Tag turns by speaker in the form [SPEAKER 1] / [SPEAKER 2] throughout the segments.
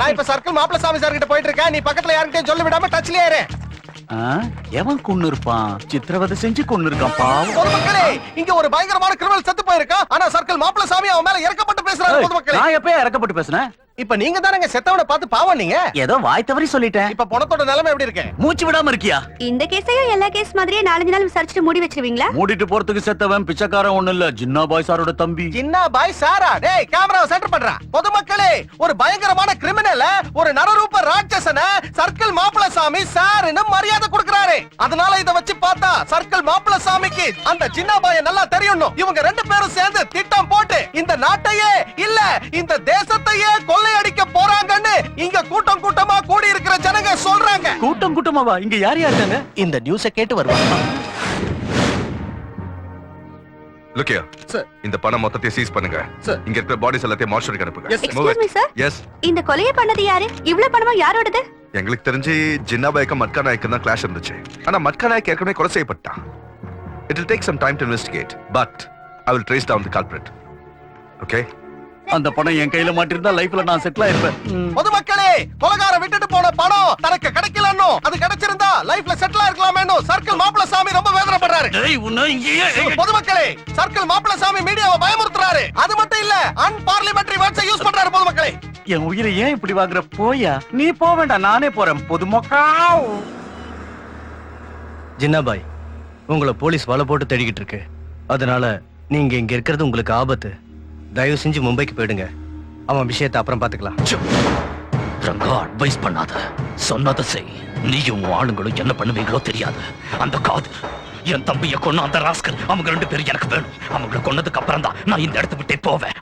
[SPEAKER 1] நான் இப்ப சர்க்கிள் மாப்பிள சாமி சார் கிட்ட போயிட்டு இருக்கேன் நீ பக்கத்துல யார்கிட்டயும் சொல்ல விடாம டச்லயே இரு.
[SPEAKER 2] எவன் கொன்னு இருப்பான்? சித்திரவதை செஞ்சு கொன்னு இருக்கான் பாவம்.
[SPEAKER 1] பொதுமக்களே இங்க ஒரு பயங்கரமான கிரிமினல் செத்து போயிருக்கான். ஆனா சர்க்கிள் மாப்பிள சாமி அவன் மேல இறக்கப்பட்டு பேசுறாரு பொதுமக்களே
[SPEAKER 2] நான் எப்பயே இறக்கப்பட்டு பேசுனேன்?
[SPEAKER 1] இப்ப நீங்க தானங்க செத்தவனை பார்த்து பாவம் நீங்க
[SPEAKER 2] ஏதோ வாய் தவறி சொல்லிட்டேன்.
[SPEAKER 1] இப்ப பணத்தோட நிலைமை எப்படி இருக்கு?
[SPEAKER 2] மூச்சு விடாம இருக்கியா?
[SPEAKER 3] இந்த கேஸையும் எல்லா கேஸ் மாதிரியே நாலஞ்சு நாள் விசாரிச்சுட்டு மூடி வச்சிருவீங்களா?
[SPEAKER 2] மூடிட்டு போறதுக்கு செத்தவன் பிச்சைக்காரன் ஒண்ணு இல்ல ஜின்னா பாய் சாரோட தம்பி.
[SPEAKER 1] சின்ன பாய் சாரா? டேய் கேமராவை சென்டர் பண்றா. பொதுமக்களே ஒரு பயங்கரமான கிரிமினல் ஒரு நரரூப ராட்சசன சர்க்கிள் மாப்பிள சாமி சாருன்னு மரியாதை கொடுக்கறாரு. அதனால இத வச்சு பார்த்தா சர்க்கிள் மாப்பிள சாமிக்கு அந்த சின்ன பாய நல்லா தெரியணும். இவங்க ரெண்டு பேரும் சேர்ந்து திட்டம் போட்டு இந்த நாட்டையே இல்ல இந்த தேசத்தையே கொள்ளையடிக்க போறாங்கன்னு இங்க கூட்டம் கூட்டமா கூடி இருக்கிற ஜனங்க சொல்றாங்க.
[SPEAKER 2] கூட்டம் கூட்டமாவா? இங்க யார் யார் இருக்காங்க?
[SPEAKER 1] இந்த நியூஸ கேட்டு வருவாங்க.
[SPEAKER 4] லுக்கியா
[SPEAKER 1] சார்
[SPEAKER 4] இந்த பணம் மொத்தத்தையும் சீஸ் பண்ணுங்க.
[SPEAKER 1] Sir.
[SPEAKER 4] இங்க இருக்கிற பாடிஸ் எல்லாத்தையும் மார்ஷலுக்கு அனுப்புங்க.
[SPEAKER 3] எக்ஸ்கியூஸ் மீ சார்
[SPEAKER 4] எஸ்
[SPEAKER 3] இந்த கொலையை பண்ணது யாரு? இவ்வளவு பணமா யாரோடது?
[SPEAKER 4] எங்களுக்கு தெரிஞ்சு ஜின்னா பாய்க்கும் மட்கா நாய்க்கும் தான் கிளாஷ் இருந்துச்சு. ஆனா மட்கா நாய்க்கு ஏற்கனவே கொலை செய்யப்பட்டான். It will take some time to investigate but I will trace down the culprit okay
[SPEAKER 2] அந்த பணம் என் கையில மாட்டிருந்தா லைஃப்ல நான் செட்டில் ஆயிருப்பேன்.
[SPEAKER 1] பொதுமக்களே கொலகார விட்டுட்டு போன பணம் தனக்கு கிடைக்கலன்னு அது கிடைச்சிருந்தா லைஃப்ல செட்டில் இருக்கலாமேன்னு சர்க்கிள் மாப்பிள சாமி ரொம்ப வேதனைப்படுறாரு.
[SPEAKER 2] டேய், உன்னை இங்கேயே
[SPEAKER 1] பொதுமக்களே சர்க்கிள் மாப்பிள சாமி மீடியாவை பயமுறுத்துறாரு. அது மட்டும் இல்ல அன்பார்லிமெண்டரி வேர்ட்ஸ் யூஸ் பண்றாரு பொதுமக்களே.
[SPEAKER 2] என் உயிரை ஏன் இப்படி வாங்குற? போயா? நீ போக வேண்டாம் நானே போறேன் பொதுமக்கா
[SPEAKER 5] ஜின்னாபாய் உங்களை போலீஸ் வலை போட்டு தேடிக்கிட்டு இருக்கு. அதனால நீங்க இங்க இருக்கிறது உங்களுக்கு ஆபத்து. தயவு செஞ்சு மும்பைக்கு போயிடுங்க. அவன் விஷயத்தை அப்புறம் பாத்துக்கலாம்
[SPEAKER 6] ரங்கா அட்வைஸ் பண்ணாத. சொன்னதை செய். நீயும் ஆளுங்களும் என்ன பண்ணுவீங்களோ தெரியாது. அந்த காது என் தம்பிய கொன்ன அந்த ராஸ்கல் அவங்க ரெண்டு பேரும் எனக்கு வேணும். அவங்களை கொன்னதுக்கு அப்புறம் தான் நான் இந்த இடத்த விட்டே போவேன்.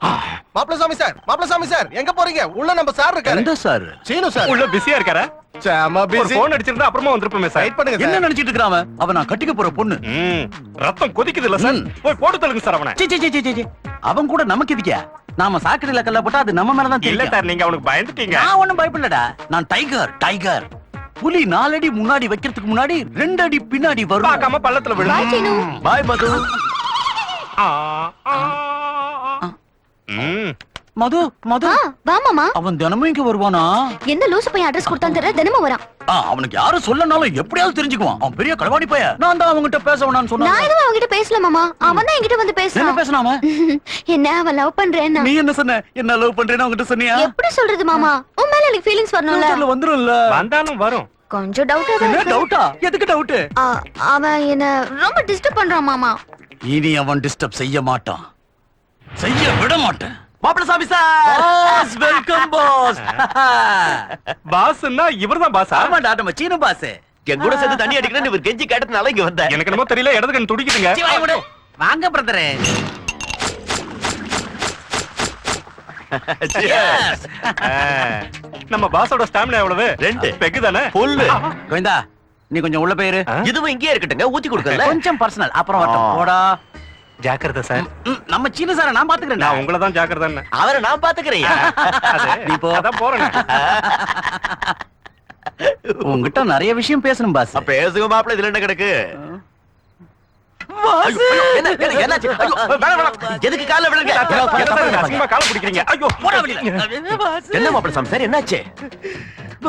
[SPEAKER 1] மாப்பிள சாமி சார் மாப்பிள சாமி சார் எங்க போறீங்க? உள்ள நம்ம சார் இருக்காரு.
[SPEAKER 2] எந்த சார்?
[SPEAKER 1] சீனு சார்.
[SPEAKER 7] உள்ள பிஸியா இருக்காரா?
[SPEAKER 1] சாம பிஸி
[SPEAKER 7] போன் அடிச்சிருந்தா அப்புறமா வந்திருப்போமே சார்.
[SPEAKER 1] வெயிட் பண்ணுங்க
[SPEAKER 2] என்ன நினைச்சிட்டு இருக்கிறான் அவன்? அவன் நான் கட்டிக்க போற பொண்ணு.
[SPEAKER 7] ம், ரத்தம் கொதிக்குது இல்ல சார். போய் போட்டு தள்ளுங்க சார் அவனை.
[SPEAKER 2] சீ, சீ, சீ. அவன் கூட நமக்கு இதுக்கியா நாம சாக்கடையில கல்ல போட்டா அது நம்ம மேலதான்
[SPEAKER 7] இல்ல
[SPEAKER 2] தெரியும்
[SPEAKER 7] சார் நீங்க அவனுக்கு பயந்துட்டீங்க.
[SPEAKER 2] நான் ஒண்ணும் பயப்படலடா. நான் டைகர் டைகர் புலி நாலடி முன்னாடி வைக்கிறதுக்கு முன்னாடி ரெண்டு அடி பின்னாடி வரும்.
[SPEAKER 7] பார்க்காம பள்ளத்துல. விழுந்து
[SPEAKER 2] பாய் மது.
[SPEAKER 7] ஆ, ஆ, ஆ. ம்,
[SPEAKER 2] மது மது.
[SPEAKER 3] வா மாமா.
[SPEAKER 2] அவன் தினமும் இங்க வருவானா?
[SPEAKER 3] எந்த லூசு பையன் அட்ரஸ் கொடுத்தான் தெரியல தினமும் வரான்.
[SPEAKER 2] அவனுக்கு யாரும் சொல்லனாலும் எப்படியாவது தெரிஞ்சுக்குவான். அவன் பெரிய களவாடி பைய நான் தான் அவன்கிட்ட பேச வேணாம்னு
[SPEAKER 3] நான்
[SPEAKER 2] சொன்னேன்
[SPEAKER 3] எதுவும் அவன்கிட்ட பேசல மாமா. அவன் தான் என்கிட்ட வந்து
[SPEAKER 2] என்ன
[SPEAKER 3] பேசுறான்
[SPEAKER 2] பேசினாம
[SPEAKER 3] என்ன அவன் லவ் பண்றேன்னா?
[SPEAKER 2] நீ என்ன சொன்ன? என்ன லவ் பண்றேன்னு அவன்கிட்ட சொன்னியா?
[SPEAKER 3] எப்படி சொல்றது மாமா? உன் மேல எனக்கு ஃபீலிங்ஸ் வரணும்ல
[SPEAKER 2] ஃபியூச்சர்ல வந்துரும்ல.
[SPEAKER 7] வந்தாலும் வரும்.
[SPEAKER 3] கொஞ்சம் டவுட்டா தான்
[SPEAKER 2] என்ன
[SPEAKER 3] இருக்கு.
[SPEAKER 2] டவுட்டா எதுக்கு டவுட்
[SPEAKER 3] ஆ, அவன் என்ன ரொம்ப டிஸ்டர்ப் பண்றான் மாமா.
[SPEAKER 2] இனி அவன் டிஸ்டர்ப் செய்ய மாட்டான். செய்ய விட மாட்டேன். மாப்பிள சாமி சார். Welcome pass.
[SPEAKER 7] பாஸ்னா இவர்தான் பாஸா?
[SPEAKER 2] ஆமாடா நம்ம சீன பாஸ்.
[SPEAKER 8] என் கூட சேர்ந்து தண்ணி அடிக்கிறேன்னு இவர் கெஞ்சி கேட்டதுனால இங்க வந்தேன்.
[SPEAKER 7] எனக்கு என்னமோ தெரியல இடது கண் துடிக்குதுங்க.
[SPEAKER 2] வாங்க பிரதரே.
[SPEAKER 7] நம்ம பாஸோட ஸ்டாமினா எவ்வளவு?
[SPEAKER 8] ரெண்டு.
[SPEAKER 7] பெக்கு தானே?
[SPEAKER 8] புல்லு.
[SPEAKER 2] கோவிந்தா நீ கொஞ்சம் உள்ள போயிரு.
[SPEAKER 7] ஆ?
[SPEAKER 8] இதுவும் இங்கேயே இருக்கட்டுங்க ஊத்தி கொடுக்கல
[SPEAKER 2] கொஞ்சம் பர்சனல் அப்புறம். போடா.
[SPEAKER 7] ஜாக்கிரதை சார்.
[SPEAKER 2] நம்ம சீன சார நான் பாத்துக்கிறேன்
[SPEAKER 7] நான் உங்களை தான் ஜாக்கிரதை
[SPEAKER 8] அவரை நான் பாத்துக்கிறேன்
[SPEAKER 2] நீ
[SPEAKER 7] போறேன்.
[SPEAKER 2] உங்ககிட்ட நிறைய விஷயம் பேசணும் பாஸ்.
[SPEAKER 8] பேசுங்க மாப்பிள்ள இதுல என்ன கிடக்கு. எதுக்கு கால விழுங்க?
[SPEAKER 7] கால பிடிக்கிறீங்க.
[SPEAKER 8] என்ன மாப்பிள்ள சாமி? சார் என்னாச்சு?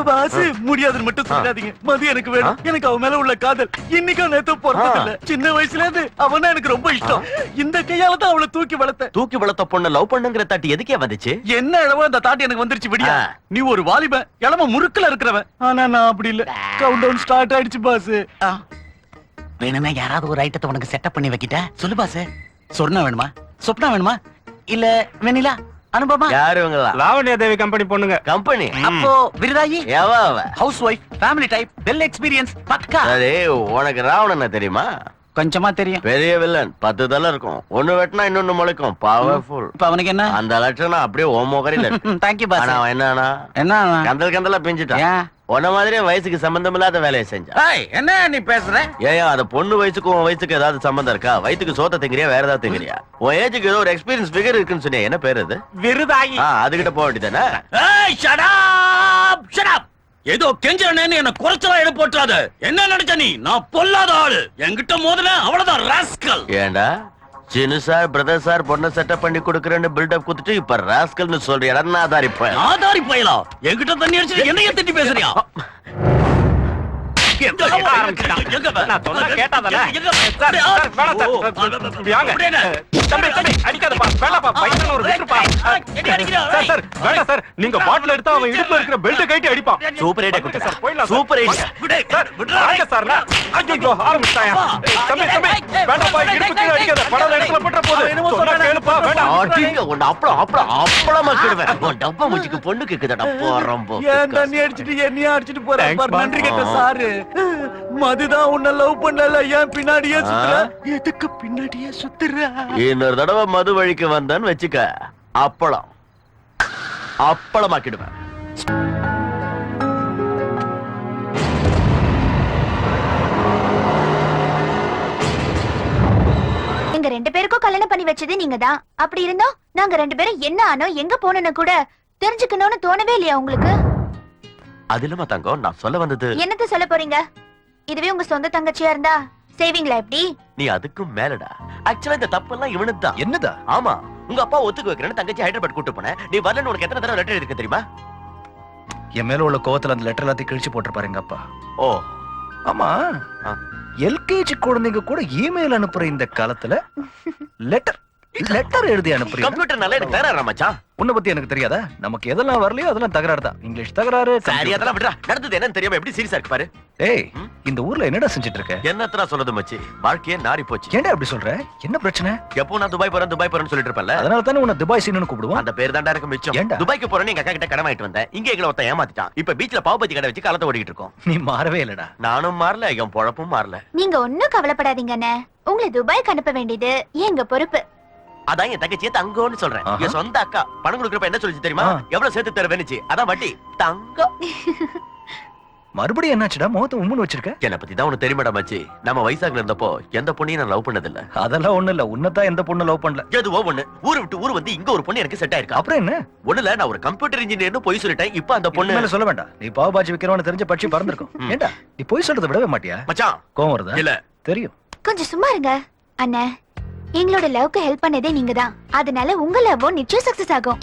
[SPEAKER 2] பாஸ் முடியாதுன்னு மட்டும் சொல்லாதீங்க. மது எனக்கு வேணும். எனக்கு அவன் மேல உள்ள காதல். இன்னைக்கும் நேத்து பிறந்தது இல்ல சின்ன வயசுல இருந்து அவனா எனக்கு ரொம்ப இஷ்டம். இந்த கையால தான் அவளை தூக்கி வளர்த்தேன்.
[SPEAKER 8] தூக்கி வளர்த்த பொண்ணு லவ் பண்ணுங்கிற தாட்டி எதுக்கே வந்துச்சு?
[SPEAKER 2] என்ன இளவோ அந்த தாட்டி எனக்கு வந்துருச்சு விடியா. நீ ஒரு வாலிபன். இளம முறுக்குல இருக்கிறவன். ஆனா நான் அப்படி இல்ல. கவுண்ட் டவுன் ஸ்டார்ட் ஆயிடுச்சு பாஸ் வேணும்னா யாராவது ஒரு ஐட்டத்தை உனக்கு செட்டப் பண்ணி வைக்கிட்ட? சொல்லு பாஸ் சொர்ணா வேணுமா? சொப்னா வேணுமா? இல்ல வெண்ணிலா? அனுபவமா?
[SPEAKER 8] யாரு இவங்களா?
[SPEAKER 7] லாவண்யா தேவி கம்பெனி பொண்ணுங்க.
[SPEAKER 8] கம்பெனி
[SPEAKER 2] அப்போ விருதாயி?
[SPEAKER 8] எவ
[SPEAKER 2] housewife family type well experience பக்கா?
[SPEAKER 8] சரி உனக்கு ராவணன் தெரியுமா?
[SPEAKER 2] கொஞ்சமா தெரியும்.
[SPEAKER 8] பெரிய வில்லன் பத்து தலை இருக்கும். ஒண்ணு வெட்டினா இன்னொன்னு முளைக்கும். பவர்ஃபுல்
[SPEAKER 2] இப்ப அவனுக்கு என்ன?
[SPEAKER 8] அந்த லட்சணம் அப்படியே ஓ முகரில இருக்கு.
[SPEAKER 2] தேங்க்யூ
[SPEAKER 8] ஆனா
[SPEAKER 2] பாஸ்
[SPEAKER 8] அவன் என்னன்னா
[SPEAKER 2] என்ன?
[SPEAKER 8] கந்தல் கந்தலா பிஞ்சிட்டான்? உன்ன மாதிரியே வயசுக்கு சம்பந்தம் இல்லாத வேலையை செஞ்சான்
[SPEAKER 2] ஏய், என்ன நீ பேசுற?
[SPEAKER 8] ஏன் அந்த பொண்ணு வயசுக்கு உன் வயசுக்கு ஏதாவது சம்பந்தம் இருக்கா? வயித்துக்கு சோத்த திங்கிறியா வேற ஏதாவது திங்கிறியா? உன் ஏஜுக்கு ஏதோ ஒரு எக்ஸ்பீரியன்ஸ் ஃபிகர் இருக்குன்னு சொன்னியா என்ன பேரு அது?
[SPEAKER 7] விருதாயி.
[SPEAKER 8] ஆ அதுகிட்ட போக வேண்டியதானே
[SPEAKER 2] shut up. ஏதோ கெஞ்சறனேன்னு என்ன குறைச்சலா எடு போட்டுறாத என்ன நினைச்ச நீ? நான் பொல்லாத ஆளு. என்கிட்ட மோதல அவ்வளவுதான் ராஸ்கல்
[SPEAKER 8] ஏண்டா? சின்ன சார் பிரதர் சார் பொண்ணை செட்டப் பண்ணி கொடுக்குறேன்னு பில்டப் குடுத்துட்டு இப்ப ராஸ்கல்னு சொல்றியா நான் இப்ப
[SPEAKER 6] ஆதாரி பயலா என்கிட்ட தண்ணி அடிச்சு என்னைய திட்டி பேசுறியா?
[SPEAKER 7] நான் சொன்னா கேட்டாதானே?
[SPEAKER 6] எங்க வே-
[SPEAKER 7] சார், சார், வேணாம் சார்.
[SPEAKER 6] ஓ,
[SPEAKER 7] இப்படி வாங்க.
[SPEAKER 6] அப்படியே என்ன?
[SPEAKER 7] தம்பி, தம்பி, அடிக்காதப்பா. வேணாப்பா, பையன் ஒரு
[SPEAKER 6] அடிக்கிறா?
[SPEAKER 7] Sir, sir, sir. நீங்க பாட்டில் எடுத்தா அவன் இடுப்புல இருக்கிற பெல்ட் கைட்டி அடிப்பான்
[SPEAKER 8] சூப்பர் ஐடியா
[SPEAKER 7] வாங்க சார், போயிடலாம் சார்.
[SPEAKER 8] Super idea
[SPEAKER 7] sir. வாங்க சார், ஐயையோ, ஆரம்பிச்சிட்டாயா? தம்பி, தம்பி, வேண்டாம்ப்பா, இடுப்பு கீழே அடிக்காத. படாத இடத்துல பட்டுற போகுது. சொன்னா கேளுப்பா, வேண்டாம்.
[SPEAKER 8] அடிங்க உன்னை அப்பளம் அப்பளம் அப்பளமா கிடுவேன் உன் டப்பா மூச்சிக்கு பொண்ணு கேக்குதடா போறோம் போ
[SPEAKER 2] ஏன் தண்ணி அடிச்சிட்டு
[SPEAKER 7] பா.
[SPEAKER 2] நன்றி கேட்ட. சாரு மதுதான் உன்னை லவ் பண்ணல ஏன் பின்னாடியே சுத்துற? எதுக்கு பின்னாடியே சுத்துற?
[SPEAKER 8] இன்னொரு தடவை மது வழிக்கு வந்தேன்னு வச்சுக்க அப்பளம். அப்பளமாக்கிடுவேன்.
[SPEAKER 3] எங்க ரெண்டு பேருக்கும் கல்யாணம் பண்ணி வச்சது நீங்க தான் அப்படி இருந்தோம் நாங்க ரெண்டு பேரும் என்ன ஆனோ எங்க போனோம்னு கூட தெரிஞ்சுக்கணும்னு தோணவே இல்லையா உங்களுக்கு?
[SPEAKER 8] அது இல்லாம தங்கம்? நான் சொல்ல வந்தது
[SPEAKER 3] என்னத்த சொல்ல போறீங்க? இதுவே உங்க சொந்த தங்கச்சியா இருந்தா சேவிங்களா எப்படி?
[SPEAKER 8] நீ அதுக்கும் மேலடா. ஆக்சுவலா இந்த தப்பெல்லாம் இவனுக்கு தான்.
[SPEAKER 2] என்னதா?
[SPEAKER 8] ஆமா. உங்க அப்பா ஒத்துக்கு வைக்கிறேன்னு தங்கச்சி ஹைதராபாத் கூட்டு போனேன். நீ வரலன்னு உனக்கு எத்தனை தடவை லெட்டர் இருக்கு தெரியுமா?
[SPEAKER 2] என் மேல உள்ள கோவத்துல அந்த லெட்டர் எல்லாத்தையும் கிழிச்சு போட்டிருப்பாரு எங்க அப்பா.
[SPEAKER 8] ஓ.
[SPEAKER 2] ஆமா.
[SPEAKER 8] ஆ.
[SPEAKER 2] எல்கேஜி குழந்தைங்க கூட இமெயில் அனுப்புற இந்த காலத்துல லெட்டர் லெட்டர் எழுதி அனுப்புறீங்க
[SPEAKER 8] கம்ப்யூட்டர் நல்லா எனக்கு தகராறு மச்சான்
[SPEAKER 2] உன்னை பத்தி எனக்கு தெரியாதா? நமக்கு எதெல்லாம் வரலையோ அதெல்லாம் தகராறு தான். இங்கிலீஷ் தகராறு
[SPEAKER 8] சரி. அதெல்லாம் விடுறா. நடந்தது என்னன்னு தெரியாம எப்படி சீரியஸா இருக்கு பாரு.
[SPEAKER 2] டேய்? இந்த ஊர்ல என்னடா செஞ்சுட்டு இருக்க
[SPEAKER 8] என்னத்தடா சொல்றது மச்சி? வாழ்க்கையே நாரி போச்சு.
[SPEAKER 2] ஏன்டா அப்படி சொல்ற? என்ன பிரச்சனை?
[SPEAKER 8] எப்போ நான் துபாய் போறேன் துபாய் போறேன்னு சொல்லிட்டு இருப்பேன்ல
[SPEAKER 2] அதனால தானே உன்னை துபாய் சீனு கூப்பிடுவோம்.
[SPEAKER 8] அந்த பேர் தான்டா எனக்கு மிச்சம்.
[SPEAKER 2] ஏன்டா?
[SPEAKER 8] துபாய்க்கு போறேன்னு எங்க அக்கா கிட்ட கடன் வாங்கிட்டு வந்தேன். இங்க எங்களை ஒருத்தன் ஏமாத்திட்டான். இப்ப பீச்ல பாவு பஜ்ஜி கடை வச்சு காலத்தை ஓடிட்டு இருக்கோம்.
[SPEAKER 2] நீ மாறவே இல்லடா.
[SPEAKER 8] நானும் மாறல என் பொழப்பும் மாறல.
[SPEAKER 3] நீங்க ஒண்ணும் கவலைப்படாதீங்க அண்ணே. உங்களை துபாய்க்கு அனுப்ப வேண்டியது எங்க பொறுப்பு.
[SPEAKER 8] அதான் என் தங்கச்சியை தங்கம்னு சொல்றேன். என் சொந்த அக்கா பணம் கொடுக்குறப்ப என்ன சொல்லுச்சு தெரியுமா. எவ்வளவு சேர்த்து தருவேன்னுச்சு அதான் வட்டி. தங்கம்.
[SPEAKER 2] மறுபடியும் என்னாச்சுடா? முகத்தை உம்முன்னு வச்சிருக்க?
[SPEAKER 8] என்ன பத்தி தான் உனக்கு தெரியுமாடா மச்சி? நம்ம வயசாக இருந்தப்போ எந்த பொண்ணையும் நான் லவ் பண்ணதில்ல.
[SPEAKER 2] அதெல்லாம் ஒண்ணு இல்ல. உன்னதான் எந்த பொண்ணு லவ் பண்ணல.
[SPEAKER 8] எதுவோ ஒண்ணு. ஊரு விட்டு ஊர் வந்து இங்க ஒரு பொண்ணு எனக்கு செட் ஆயிருக்கா.
[SPEAKER 2] அப்புறம் என்ன?
[SPEAKER 8] ஒண்ணுல நான் ஒரு கம்ப்யூட்டர் இன்ஜினியர்னு போய் சொல்லிட்டேன். இப்ப அந்த பொண்ணு
[SPEAKER 2] மேல சொல்ல வேண்டாம். நீ பாவ பாஜி வைக்கிறவனு தெரிஞ்ச பட்சி பறந்துருக்கும். ஏண்டா? நீ போய் சொல்றதை விடவே மாட்டியா?
[SPEAKER 8] மச்சான்.
[SPEAKER 2] கோவம் வருதா?
[SPEAKER 8] இல்ல.
[SPEAKER 2] தெரியும்.
[SPEAKER 3] கொஞ்சம் சும்மா இருங்க அண்ணே. எங்களோட லவ்க்கு ஹெல்ப் பண்ணதே நீங்க தான் அதனால உங்க லவ்வும் நிச்சயம் சக்சஸ் ஆகும்.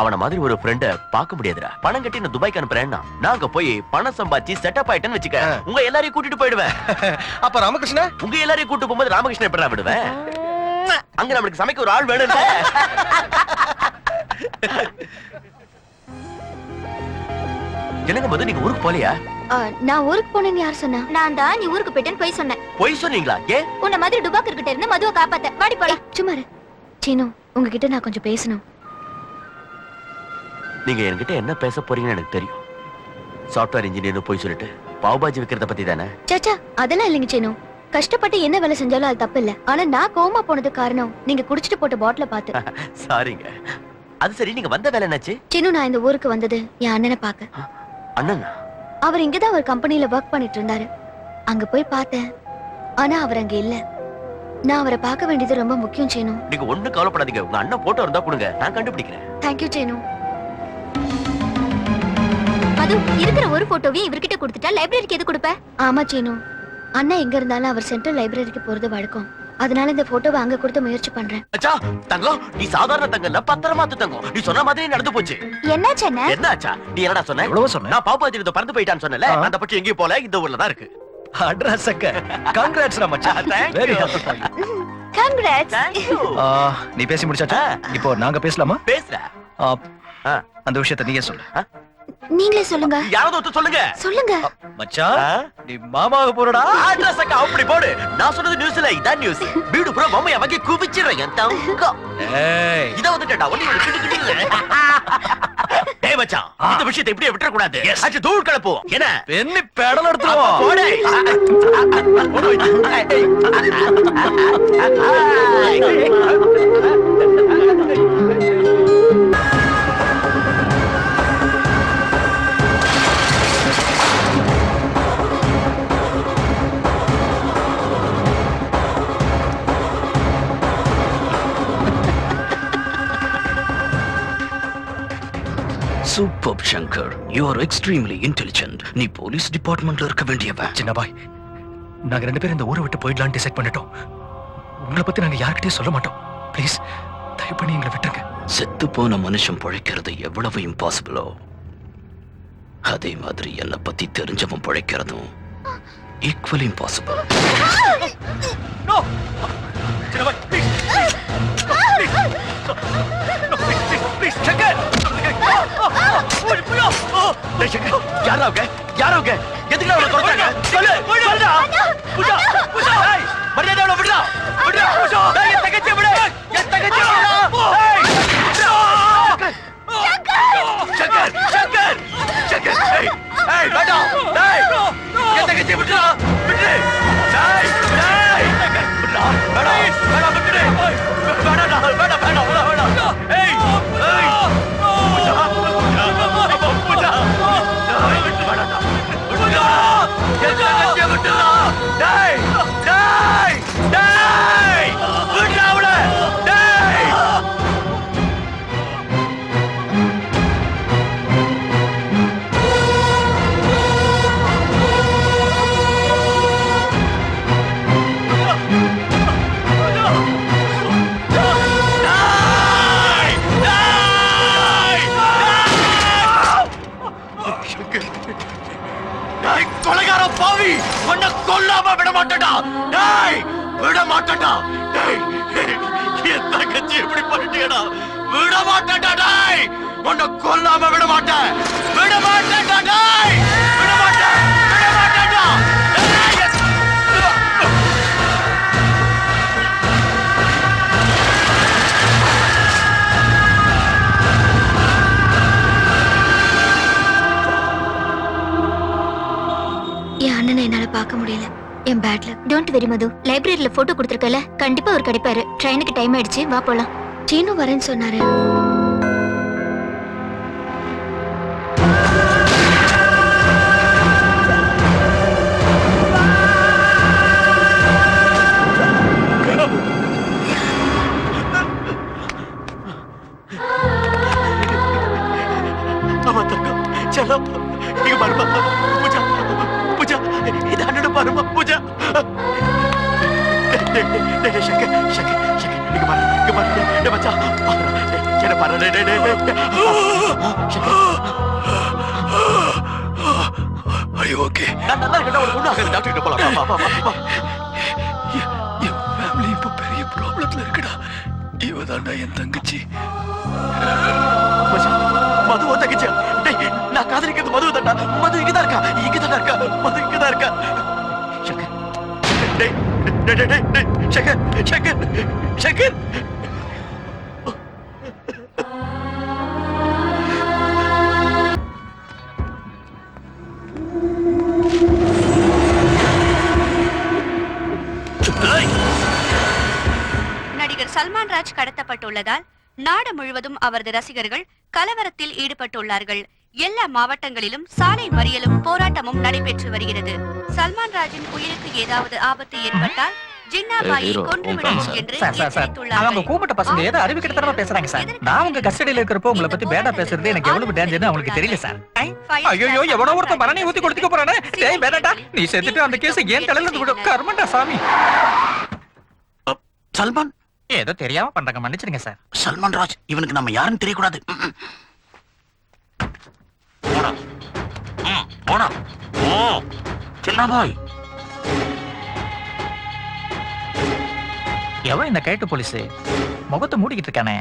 [SPEAKER 8] அவன மாதிரி ஒரு ஃப்ரெண்ட பார்க்க முடியாதுடா. பணம் கட்டி நான் துபாய்க்கு அனுப்புறேன்னா நான் அங்க போய் பணம் சம்பாதிச்சு செட்டப் ஆயிட்டேன்னு வச்சுக்க. உங்க எல்லாரையும் கூட்டிட்டு போயிடுவேன்.
[SPEAKER 1] அப்ப ராமகிருஷ்ண?
[SPEAKER 8] உங்க எல்லாரையும் கூட்டு போகும்போது ராமகிருஷ்ணன் எப்படி விடுவேன்? அங்க நம்மளுக்கு சமைக்க ஒரு ஆள் வேணும் என்னங்க மது நீங்க ஊருக்கு போலியா
[SPEAKER 3] நான் ஊருக்கு போனேன்னு யார் சொன்னா? நான் தான் நீ ஊருக்கு போயிட்டேன்னு போய் சொன்னேன்.
[SPEAKER 8] பொய் சொன்னீங்களா? ஏன்
[SPEAKER 3] உன்ன மாதிரி டுபாக்கு கிட்ட இருந்து மதுவை காப்பாத்த. வாடி போலாம். சும்மா. சீனு உங்ககிட்ட நான் கொஞ்சம் பேசணும்.
[SPEAKER 8] நீங்க என்கிட்ட என்ன பேச போறீங்கன்னு எனக்கு தெரியும். சாஃப்ட்வேர் இன்ஜினியர்னு போய் சொல்லிட்டு பாவுபாஜி விக்கிறத பத்தி தானே?
[SPEAKER 3] சாச்சா அதெல்லாம் இல்லைங்க சீனு. கஷ்டப்பட்டு என்ன வேலை செஞ்சாலும் அது தப்பு இல்ல. ஆனா நான் கோமா போனதுக்கு காரணம் நீங்க குடிச்சிட்டு போட்ட பாட்டில பார்த்து.
[SPEAKER 8] சாரிங்க அது சரி நீங்க வந்த வேலை என்னாச்சு?
[SPEAKER 3] சீனு நான் இந்த ஊருக்கு வந்தது என் அண்ணனை பார்க்க.
[SPEAKER 8] அண்ணன்?
[SPEAKER 3] அவர் இங்கதான் ஒரு கம்பெனில ஒர்க் பண்ணிட்டு இருந்தாரு அங்க போய் பார்த்தேன். ஆனா அவர் அங்க இல்ல. நான் அவரை பார்க்க வேண்டியது ரொம்ப முக்கியம் சீனு.
[SPEAKER 8] நீங்க ஒண்ணு கவலைப்படாதீங்க. உங்க அண்ணன் போட்டோ இருந்தா கொடுங்க. நான் கண்டுபிடிக்கிறேன்.
[SPEAKER 3] தேங்க்யூ சேனு. மது இருக்கிற ஒரு போட்டோவையும் இவர்கிட்ட கொடுத்துட்டா லைப்ரரிக்கு எது கொடுப்ப? ஆமா சீனு. அண்ணா எங்க இருந்தாலும் அவர் சென்ட்ரல் லைப்ரரிக்கு போறது வழக்கம். அதனால இந்த போட்டோவை அங்க கொடுத்து முயற்சி பண்றேன்.
[SPEAKER 8] அச்சா தங்கம் நீ சாதாரண தங்கம் இல்ல பத்திரமாத்து தங்கம். நீ சொன்ன மாதிரி நடந்து போச்சு.
[SPEAKER 3] என்னாச்சு அண்ணா
[SPEAKER 8] என்ன ஆச்சா நீ என்னடா சொன்ன?
[SPEAKER 2] எவ்வளவோ சொன்னேன்.
[SPEAKER 8] நான் பாப்பாஜி இதை பறந்து போயிட்டான்னு சொன்னல. அந்த பட்சம் எங்கேயும் போல இந்த ஊர்ல தான் இருக்கு.
[SPEAKER 2] அட்ரஸ் அக்க கங்க்ராட்ஸ்டா மச்சான்.
[SPEAKER 8] Thank
[SPEAKER 2] very. Happy
[SPEAKER 3] congrats
[SPEAKER 8] Thank you.
[SPEAKER 2] நீ பேசி முடிச்சாச்சா. இப்போ நாங்க பேசலாமா?
[SPEAKER 8] பேசுற.
[SPEAKER 2] அந்த விஷயத்தை நீயே சொல்லு.
[SPEAKER 3] நீங்களே சொல்லுங்க.
[SPEAKER 8] யாராவது ஒருத்தர் சொல்லுங்க.
[SPEAKER 3] சொல்லுங்க.
[SPEAKER 2] மச்சான்? நீ மாமாவுக்கு போறடா.
[SPEAKER 8] அட்ரஸ் அக்கா அப்படி போடு. நான் சொன்னது நியூஸ்ல இதான் நியூஸ் வீடு பூரா பொம்மைய வாங்கி குவிச்சிடுறேன் என் தங்கம்.
[SPEAKER 2] ஏய்.
[SPEAKER 8] இத வந்துட்டா ஒண்ணு ஒரு கிட்டு கிட்டு டேய் மச்சான் இந்த விஷயத்தை இப்படியே விட்டுற கூடாது அச்சு தூள் கலப்புவோம் என்ன?
[SPEAKER 2] பெண்ணி பெடல் எடுத்துருவோம்.
[SPEAKER 8] போடு. போடு.
[SPEAKER 6] Super Shankar you are extremely intelligent நீ போலீஸ் டிபார்ட்மெண்ட்ல இருக்க வேண்டியவன்.
[SPEAKER 2] சின்ன பாய் நாங்க ரெண்டு பேரும் இந்த ஊரை விட்டு போயிடலாம்னு டிசைட் பண்ணிட்டோம்.
[SPEAKER 9] உங்களை பத்தி நாங்க யார்கிட்டயும் சொல்ல மாட்டோம். ப்ளீஸ் தயவு பண்ணி எங்களை விட்டுருங்க.
[SPEAKER 6] செத்து போன மனுஷன் பிழைக்கிறது எவ்வளவு இம்பாசிபிளோ அதே மாதிரி என்னை பத்தி தெரிஞ்சவன் பிழைக்கிறதும் ஈக்குவல் இம்பாசிபிள்
[SPEAKER 8] யாரா அவங்க யாரா அவங்க எதுக்கு அவளை கொடுத்தாங்க சொல்லு சொல்லுடா புஜா புஜா ஏய் மரியாதை அவளை விடுடா விடுடா புஜா ஏய் என் தங்கச்சி விடு என் தங்கச்சி சங்கர் சங்கர் சங்கர் ஏய் ஏய் வேண்டாம் ஏய் என் தங்கச்சி விடுடா விட மாட்டேடா. டேய் என் தங்கச்சி இப்படி பண்ணிட்டியடா விட மாட்டேடா டேய். உன்னை கொல்லாம விட மாட்டேன் விட மாட்டேடா டேய். விட மாட்டேன் விட மாட்டேடா
[SPEAKER 3] என் அண்ணனை என்னால பார்க்க முடியல. என் பேட்ல டோன்ட் வெரி மது. லைப்ரரியில போட்டோ கொடுத்துருக்கல. கண்டிப்பா அவர் கிடைப்பாரு. ட்ரெயினுக்கு டைம் ஆயிடுச்சு. வா போலாம். சீனு வரேன்னு சொன்னாரு.
[SPEAKER 8] இங்க பாருடா, டேய், என்ன பாரு.
[SPEAKER 9] ஐயோ ஓகே
[SPEAKER 8] நான் நல்லா இருக்கேன்டா, உனக்கு ஒண்ணும் ஆகாது, டாக்டர் கிட்ட போலாம். வா, வா, வா.
[SPEAKER 9] என் ஃபேமிலி இப்ப பெரிய ப்ராப்ளத்துல இருக்குடா இவ தாண்டா என் தங்கச்சி
[SPEAKER 8] மது உன் தங்கச்சியா? டேய், நான் காதலிக்கிறது மது தான்டா. மது இங்கதான் இருக்கா, இங்கதான் இருக்கா, மது இங்கதான் இருக்கா. சங்கர், டேய், டேய், டேய், டேய், டேய், சங்கர், சங்கர், சங்கர்.
[SPEAKER 10] ராஜ் கடத்தப்பட்டுள்ளதால் நாடு முழுவதும் அவரது ரசிகர்கள் கலவரத்தில் ஈடுபட்டுள்ளார்கள். எல்லா மாவட்டங்களிலும் சாலை மறியலும் போராட்டமும் நடைபெற்று வருகிறது. சல்மான் ராஜின் உயிருக்கு ஏதாவது ஆபத்து ஏற்பட்டால் ஜின்னாபாயை
[SPEAKER 6] ஹீரோ,
[SPEAKER 10] கொன்றுவிடுவோம்
[SPEAKER 6] உன்
[SPEAKER 10] என்று
[SPEAKER 11] சார் சார் சார். அவங்க
[SPEAKER 10] எச்சரித்துள்ளார்கள்
[SPEAKER 11] கூப்பிட்ட பசங்க ஏதோ அறிவிக்கிற பேசுறாங்க சார். நான் உங்க கஸ்டடியில இருக்கிறப்போ உங்களை பத்தி பேடா பேசுறது எனக்கு எவ்வளவு டேஞ்சர்னு அவங்களுக்கு தெரியல சார். ஐயோ எவனோ ஒருத்தன் மரணி ஊத்தி கொடுத்துக்க போறானே? டேய் வேணாடா நீ செத்துட்டு அந்த கேஸ் ஏன் தலையில இருந்து விடு கர்மண்டா சாமி.
[SPEAKER 2] சல்மான்
[SPEAKER 11] ஏதோ தெரியாம பண்றாங்க மன்னிச்சிடுங்க சார்.
[SPEAKER 2] சல்மான் ராஜ் இவனுக்கு நம்ம யாருன்னு தெரியக்கூடாது. ம், ம். போடா. ம், போடா. ஓ சின்ன பாய்
[SPEAKER 11] எவன் இந்த கைட்டு போலீஸ்? முகத்தை மூடிக்கிட்டு இருக்கானே.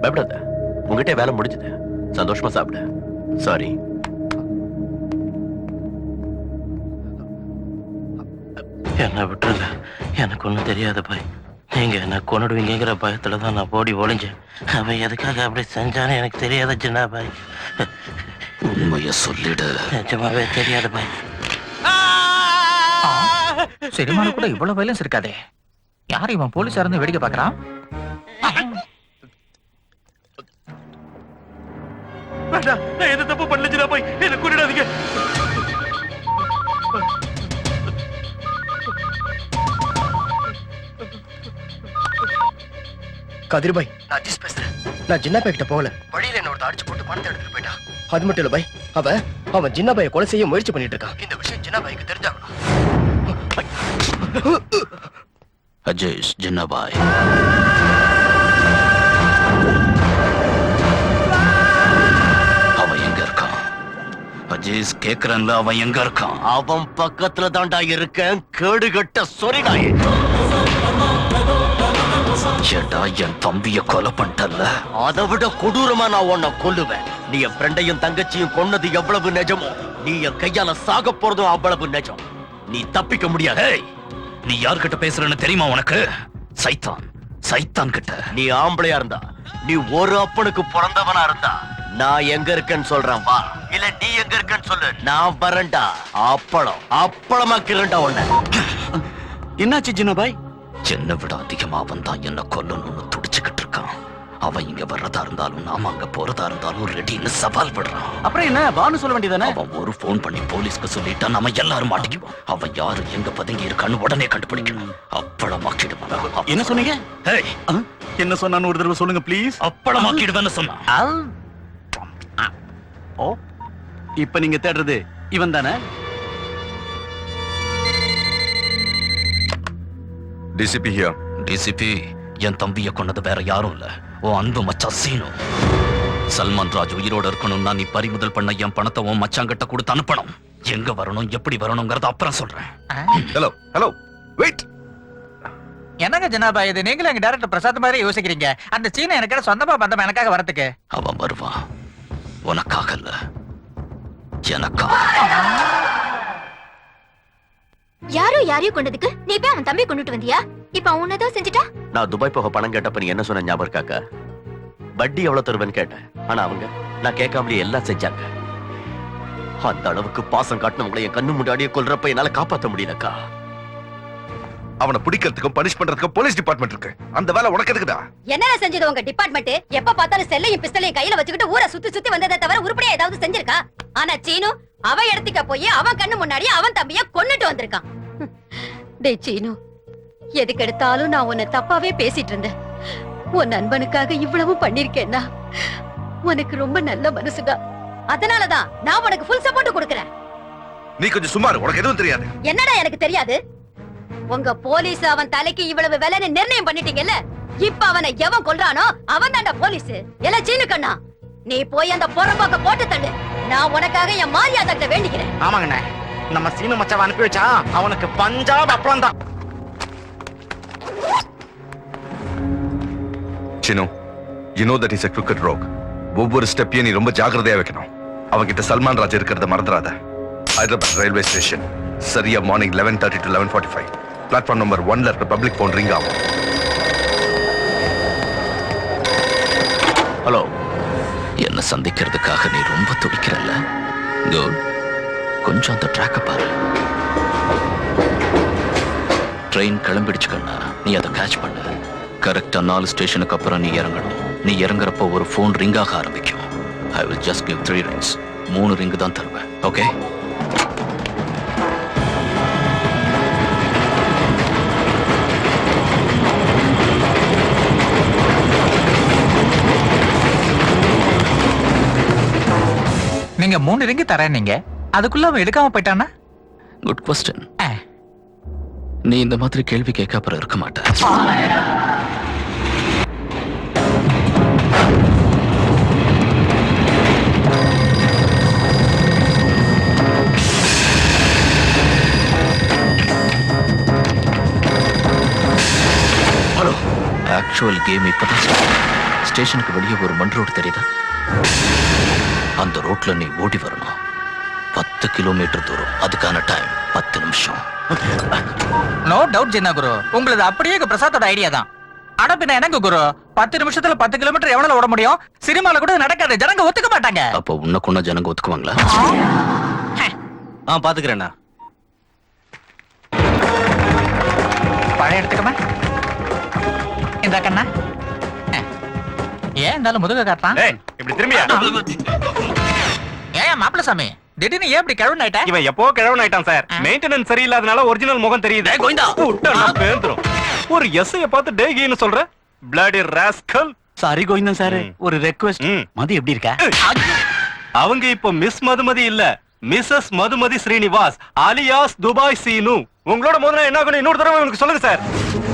[SPEAKER 8] பயப்படாத உங்ககிட்ட வேலை முடிஞ்சது. சந்தோஷமா சாப்பிடு. சாரி
[SPEAKER 6] என்ன விட்டுருங்க. எனக்கு ஒன்றும் தெரியாத பாய். நீங்க என்ன கொண்டுடுவீங்கிற பயத்துல தான் நான் ஓடி ஒளிஞ்சேன். அவன் எதுக்காக அப்படி செஞ்சான்னு எனக்கு தெரியாத சின்ன பாய். உண்மைய சொல்லிடு. நிஜமாவே தெரியாத பாய்.
[SPEAKER 11] சினிமால கூட இவ்வளவு வயலன்ஸ் இருக்காதே. யார் இவன் போலீஸா இருந்து வேடிக்கை பாக்குறான்
[SPEAKER 8] நான் தப்பு
[SPEAKER 5] கதிர்பாய் நான் அஜிஸ் பேசுறேன். நான் ஜின்னாபாய் கிட்ட போகல. வழியில என்ன ஒருத்தன் அடிச்சு போட்டு பணத்தை எடுத்துட்டு போயிட்டான். அது மட்டும் இல்ல பாய். அவன் அவன் ஜின்னாபாயை கொலை செய்ய முயற்சி பண்ணிட்டு இருக்கான். இந்த விஷயம் ஜின்னாபாய்க்கு தெரிஞ்சாகணும்.
[SPEAKER 6] அஜேஷ் ஜின்னாபாய் அவன் எங்க இருக்கான்? அஜேஷ் கேக்குறன்ல அவன் எங்க இருக்கான்?
[SPEAKER 8] அவன் பக்கத்துல தான்டா இருக்கேன். கேடுகட்ட சொரிடாயே.
[SPEAKER 6] ஏடா என் தம்பிய கொலை பண்ணிட்டல்ல?
[SPEAKER 8] அதை விட கொடூரமா நான் உன்னை கொல்லுவேன். நீ என் ஃப்ரெண்டையும் தங்கச்சியும் கொன்னது எவ்வளவு நிஜமோ நீ என் கையால சாக போறதும் அவ்வளவு நிஜம். நீ தப்பிக்க முடியாது.
[SPEAKER 6] நீ யார்கிட்ட பேசுறன்னு தெரியுமா உனக்கு? சைத்தான் சைத்தான் கிட்ட.
[SPEAKER 8] நீ ஆம்பளையா இருந்தா நீ ஒரு அப்பனுக்கு பிறந்தவனா இருந்தா நான் எங்க இருக்கேன்னு சொல்றேன் வா. இல்ல நீ எங்க இருக்கேன்னு சொல்லு. நான் வரேன்டா. அப்பளம் அப்பளமாக்கிறேன்டா உன்னை.
[SPEAKER 2] என்னாச்சு ஜின்னாபாய்
[SPEAKER 6] என்னை விட அதிகமா தான் என்ன கொல்லணும்னு துடிச்சுக்கிட்டு இருக்கான். அவன் இங்க வர்றதா இருந்தாலும் நாம அங்க போறதா இருந்தாலும் ரெடின்னு சவால் விடுறான்
[SPEAKER 2] அப்புறம் என்ன? பானு சொல்ல வேண்டியதானே
[SPEAKER 6] அவன் ஒரு ஃபோன் பண்ணி போலீஸ்க்கு சொல்லிட்டா நம்ம எல்லாரும் மாட்டிக்குவோம். அவன் யாரு எங்க பதுங்கி இருக்கான்னு உடனே கண்டுபிடிக்கணும். அப்பளமாக்கிடுவான்.
[SPEAKER 2] என்ன சொன்னீங்க? என்ன சொன்னான்னு ஒரு தடவை சொல்லுங்க ப்ளீஸ்
[SPEAKER 6] அப்பளமாக்கிடுவேன்னு சொன்னான்
[SPEAKER 2] ஓ இப்ப நீங்க தேடுறது இவன் தானே
[SPEAKER 4] டிசிபி ஹியர்
[SPEAKER 6] டிசிபி என் தம்பிய கொண்டது வேற யாரும் இல்ல. உன் அன்பு மச்சான் சீனு. சல்மான் ராஜ் உயிரோட இருக்கணும்னா நீ பறிமுதல் பண்ண என் பணத்தை உன் மச்சாங்கிட்ட கொடுத்து அனுப்பணும். எங்க வரணும் எப்படி வரணுங்கிறத அப்புறம் சொல்றேன்.
[SPEAKER 4] ஹலோ ஹலோ வெயிட்
[SPEAKER 11] என்னங்க ஜனாபாய் இது? நீங்களும் எங்க டேரக்டர் பிரசாத் மாதிரி யோசிக்கிறீங்க. அந்த சீன எனக்கு சொந்தமா பந்தம் எனக்காக வரதுக்கு?
[SPEAKER 6] அவன் வருவான். உனக்காக இல்ல. எனக்கா?
[SPEAKER 3] யாரோ யாரையும் கொண்டதுக்கு நீ போய் அவன் தம்பி கொண்டுட்டு வந்தியா? இப்ப அவன் உன்னதான் செஞ்சுட்டா?
[SPEAKER 8] நான் துபாய் போக பணம் கேட்டப்ப நீ என்ன சொன்ன ஞாபகம் இருக்காக்கா? வட்டி எவ்வளவு தருவேன்னு கேட்டேன். ஆனா அவங்க நான் கேட்காமலே எல்லாம் செஞ்சாங்க. அந்த அளவுக்கு பாசம் காட்டினவங்களை என் கண்ணு முன்னாடியே கொல்றப்ப என்னால காப்பாத்த முடியலக்கா.
[SPEAKER 4] அவனை பிடிக்கிறதுக்கும் பனிஷ் பண்றதுக்கும் போலீஸ் டிபார்ட்மெண்ட் இருக்கு. அந்த வேலை உனக்கு எதுக்குடா?
[SPEAKER 12] என்னடா செஞ்சது உங்க டிபார்ட்மெண்ட் எப்ப பார்த்தாலும் செல்லையும் பிஸ்டலையும் கையில வச்சுக்கிட்டு ஊரை சுத்தி சுத்தி வந்ததை தவிர உருப்படியா ஏதாவது செஞ்சிருக்கா? ஆனா சீனு அவ இடத்துக்கு போய் அவன் கண்ணு முன்னாடி அவன் தம்பிய கொன்னுட்டு வந்திருக்கான். டேய் சீனு. எதுக்கு எடுத்தாலும் நான் உன்னை தப்பாவே பேசிட்டு இருந்தேன். உன் நண்பனுக்காக இவ்வளவு பண்ணிருக்கேன்னா உனக்கு ரொம்ப நல்ல மனசுடா. அதனாலதான் நான் உனக்கு ஃபுல் சப்போர்ட் கொடுக்கறேன்.
[SPEAKER 4] நீ கொஞ்சம் சுமார் உனக்கு எதுவும் தெரியாது.
[SPEAKER 12] என்னடா எனக்கு தெரியாது? உங்க போலீஸ் அவன் தலைக்கு இவ்வளவு விலைன்னு நிர்ணயம் பண்ணிட்டீங்கல்ல? இப்ப அவனை எவன் கொல்றானோ அவன் தான்டா போலீஸ். எல்லாம் சீனு கண்ணா நீ போய் அந்த புறம்போக்க போட்டு தள்ளு. நான் உனக்காக என் மாரியாதை வேண்டிக்கிறேன்.
[SPEAKER 2] ஆமாங்கண்ணே. நம்ம சீனு மச்சாவை அனுப்பி வச்சா அவனுக்கு பஞ்சாப் அப்புறம் தான்.
[SPEAKER 4] Seenu you know that is a crooked rogue. ஒவ்வொரு ஸ்டெப்பையும் நீ ரொம்ப ஜாக்கிரதையா வைக்கணும். அவங்கிட்ட சல்மான் ராஜ் இருக்கிறத மறந்துடாத. ஹைதராபாத் ரயில்வே ஸ்டேஷன் சரியா morning eleven thirty to eleven forty five platform number ஒன்ல இருக்க பப்ளிக் ஃபோன் ரிங் ஆகும்.
[SPEAKER 8] ஹலோ
[SPEAKER 6] என்ன சந்திக்கிறதுக்காக நீ ரொம்ப துடிக்கிறல்ல? குட் கொஞ்சம் அந்த ட்ராக்கை பாரு. ட்ரெயின் கிளம்பிடுச்சு கண்ணா. நீ அதை கேட்ச் பண்ண. கரெக்டாக நாலு ஸ்டேஷனுக்கு அப்புறம் நீ இறங்கணும். நீ இறங்குறப்போ ஒரு ஃபோன் ரிங் ஆக ஆரம்பிக்கும். I will just give three rings மூணு ரிங்கு தான் தருவேன். ஓகே
[SPEAKER 11] நீங்க மூணு ரிங்கு தரேன் நீங்க. அதுக்குள்ள அவன் எடுக்காம போயிட்டானா?
[SPEAKER 6] குட் கொஸ்டின் நீ இந்த மாதிரி கேள்வி கேட்க அப்புறம் இருக்க மாட்ட. ஹலோ ஆக்சுவல் கேம் இப்பதான் ஸ்டேஷனுக்கு வெளியே ஒரு மண் ரோடு தெரியுதா? அந்த ரோட்ல நீ ஓடி வரணும். பத்து கிலோமீட்டர் தூரம். அதுக்கான டைம் பத்து நிமிஷம்.
[SPEAKER 11] No doubt Jinnah Guru. உங்களது அப்படியே பிரசாத்தோட ஐடியா தான். ஆனா பின்ன எனக்கு குரு? பத்து நிமிஷத்துல பத்து கிலோமீட்டர் எவ்வளவு ஓட முடியும்? சினிமால கூட நடக்காது. ஜனங்க ஒத்துக்க மாட்டாங்க.
[SPEAKER 6] அப்போ உன்னை கொண்ட ஜனங்க ஒத்துக்குவாங்களா?
[SPEAKER 8] ஆ பாத்துக்கிறேண்ணா
[SPEAKER 11] பழைய எடுத்துக்கமா? இந்த கண்ணா. ஏன் இருந்தாலும் முதுக காட்டான்
[SPEAKER 7] இப்படி திரும்பியா?
[SPEAKER 11] ஏன் மாப்பிள்ள சாமி. திடீர்னு ஏன் இப்படி கிழவன் ஆயிட்ட?
[SPEAKER 7] இவன் எப்போ கிழவன் ஆயிட்டான் சார்? மெயின்டெனன்ஸ் சரியில்லாதனால ஒரிஜினல் முகம் தெரியுது.
[SPEAKER 6] கோவிந்தா.
[SPEAKER 7] பேந்துரும். ஒரு எஸ்ஐய பார்த்து டேகின்னு சொல்ற? Bloody rascal
[SPEAKER 2] sorry Govindan sir. ஒரு ரெக்வெஸ்ட். மதி எப்படி இருக்க?
[SPEAKER 7] அவங்க இப்போ மிஸ் மதுமதி இல்ல. Mrs Madhumathi Srinivas alias Dubai Seenu. உங்களோட முதல்ல என்ன ஆகணும் இன்னொரு தடவை உங்களுக்கு சொல்லுங்க சார்.